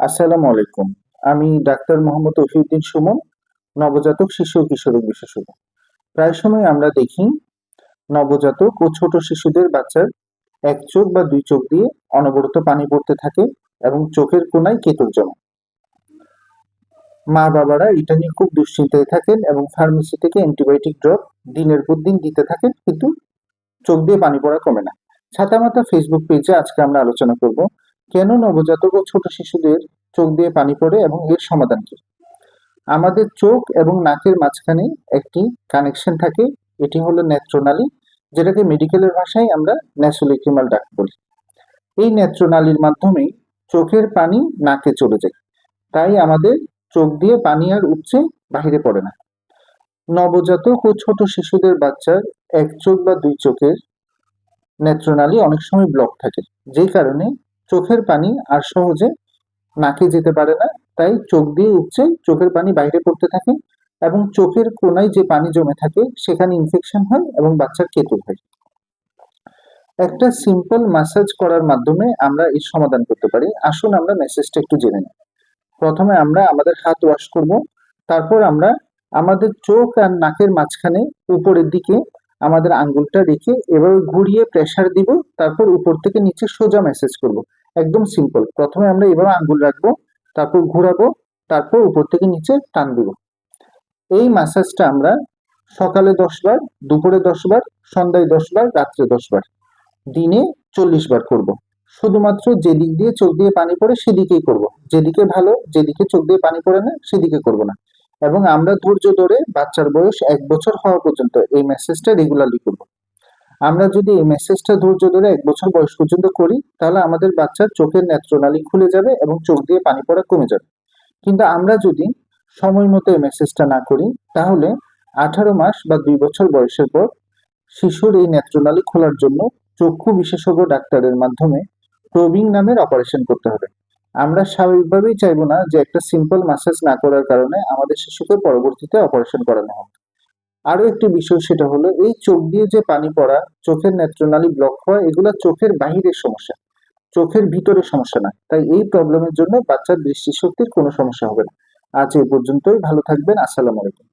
আসসালামু আলাইকুম। আমি ডাক্তার মোহাম্মদ রফিউদ্দিন সুমন, নবজাতক শিশু ও কিশোরক বিশেষজ্ঞ। প্রায় সময় আমরা দেখি নবজাতক ও ছোট শিশুদের বাচ্চার এক চোখ বা দুই চোখ দিয়ে অনবরত পানি পড়তে থাকে এবং চোখের কোনায় কেতুর জমা। মা বাবারা এটা নিয়ে খুব দুশ্চিন্তায় থাকেন এবং ফার্মেসি থেকে অ্যান্টিবায়োটিক ড্রপ দিনের পর দিন দিতে থাকেন, কিন্তু চোখ দিয়ে পানি পড়া কমে না। ছাতা ছাতামাতা ফেসবুক পেজে আজকে আমরা আলোচনা করব কেন নবজাতক ও ছোট শিশুদের চোখ দিয়ে পানি পড়ে এবং এর সমাধান কি? আমাদের চোখ এবং নাকের মাঝখানে একটি কানেকশন থাকে, এটি হলো নেত্রনালী, যেটাকে মেডিকেলের ভাষায় আমরা ন্যাসোলিক্রিমাল ডাক বলি। এই নেত্রনালীর মাধ্যমে চোখের পানি নাকে চলে যায়। তাই আমাদের চোখ দিয়ে পানি আর উপচে বাহিরে পড়ে না। নবজাতক ও ছোট শিশুদের বাচ্চার এক চোখ বা দুই চোখের নেত্রনালী অনেক সময় ব্লক থাকে, যেই কারণে চোখের পানি আর সহজে নাকে যেতে পারে না। তাই চোখ দিয়ে উপচে চোখের পানি বাইরে পড়তে থাকে এবং চোখের কোনায় যে পানি জমে থাকে সেখানে ইনফেকশন হয় এবং বাচ্চার কেতু হয় একটা সিম্পল ম্যাসাজ করার মাধ্যমে আমরা এর সমাধান করতে পারি। আসুন আমরা মেসেজটা একটু জেনে নিই। প্রথমে আমরা আমাদের হাত ওয়াশ করব। তারপর আমরা আমাদের চোখ আর নাকের মাঝখানে উপরের দিকে আমাদের আঙ্গুলটা রেখে এবার ঘুরিয়ে প্রেসার দিব। তারপর উপর থেকে নিচে সোজা মেসেজ করব। একদম সিম্পল প্রথমে আমরা এভাবে আঙ্গুল রাখব, তারপর ঘুরাবো, তারপর উপর থেকে নিচে টান দিব। এই ম্যাসাজটা আমরা সকালে দশ বার, দুপুরে দশ বার, সন্ধ্যায় দশ বার, রাত্রে দশ বার, দিনে চল্লিশ বার করব। শুধুমাত্র যেদিক দিয়ে চোখ দিয়ে পানি পড়ে সেদিকেই করব। যেদিকে ভালো, যেদিকে চোখ দিয়ে পানি পড়ে না, সেদিকে করব না। এবং আমরা ধৈর্য ধরে বাচ্চার বয়স এক বছর হওয়া পর্যন্ত এই মেসেজটা রেগুলারলি করব। আমরা যদি এই মেসেজটা ধৈর্য ধরে এক বছর বয়স পর্যন্ত করি, তাহলে আমাদের বাচ্চার চোখের নেত্রনালী খুলে যাবে এবং চোখ দিয়ে পানি পড়া কমে যাবে। কিন্তু আমরা যদি সময় মতো এই মেসেজটা না করি, তাহলে আঠারো মাস বা দুই বছর বয়সের পর শিশুর এই নেত্রনালী খোলার জন্য চক্ষু বিশেষজ্ঞ ডাক্তারের মাধ্যমে প্রবিং নামের অপারেশন করতে হবে। আমরা স্বাভাবিকভাবেই চাইব না যে একটা সিম্পল ম্যাসেজ না করার কারণে আমাদের শিশুকে পরবর্তীতে অপারেশন করানো হবে আরও একটি বিষয় সেটা হলো, এই চোখ দিয়ে যে পানি পড়া, চোখের নেত্রনালী ব্লক হওয়া, এগুলো চোখের বাহিরের সমস্যা। চোখের ভিতরে সমস্যা না তাই এই প্রবলেমের জন্য বাচ্চার দৃষ্টিশক্তির কোনো সমস্যা হবে না। আজ এ পর্যন্তই। ভালো থাকবেন। আসসালামু আলাইকুম।